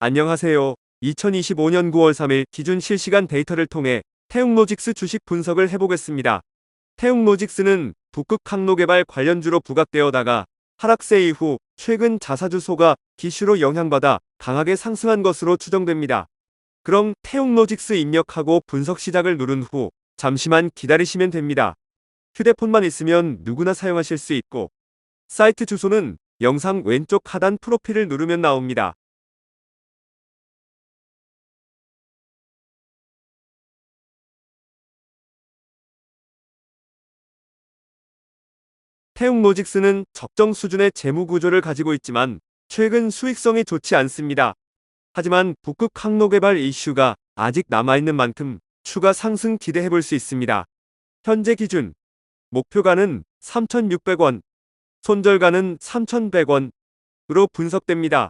안녕하세요. 2025년 9월 3일 기준 실시간 데이터를 통해 태웅로직스 주식 분석을 해보겠습니다. 태웅로직스는 북극 항로 개발 관련주로 부각되어다가 하락세 이후 최근 자사주소가 기슈로 영향받아 강하게 상승한 것으로 추정됩니다. 그럼 태웅로직스 입력하고 분석 시작을 누른 후 잠시만 기다리시면 됩니다. 휴대폰만 있으면 누구나 사용하실 수 있고 사이트 주소는 영상 왼쪽 하단 프로필을 누르면 나옵니다. 태웅로직스는 적정 수준의 재무 구조를 가지고 있지만 최근 수익성이 좋지 않습니다. 하지만 북극 항로 개발 이슈가 아직 남아있는 만큼 추가 상승 기대해 볼 수 있습니다. 현재 기준 목표가는 3,600원, 손절가는 3,100원으로 분석됩니다.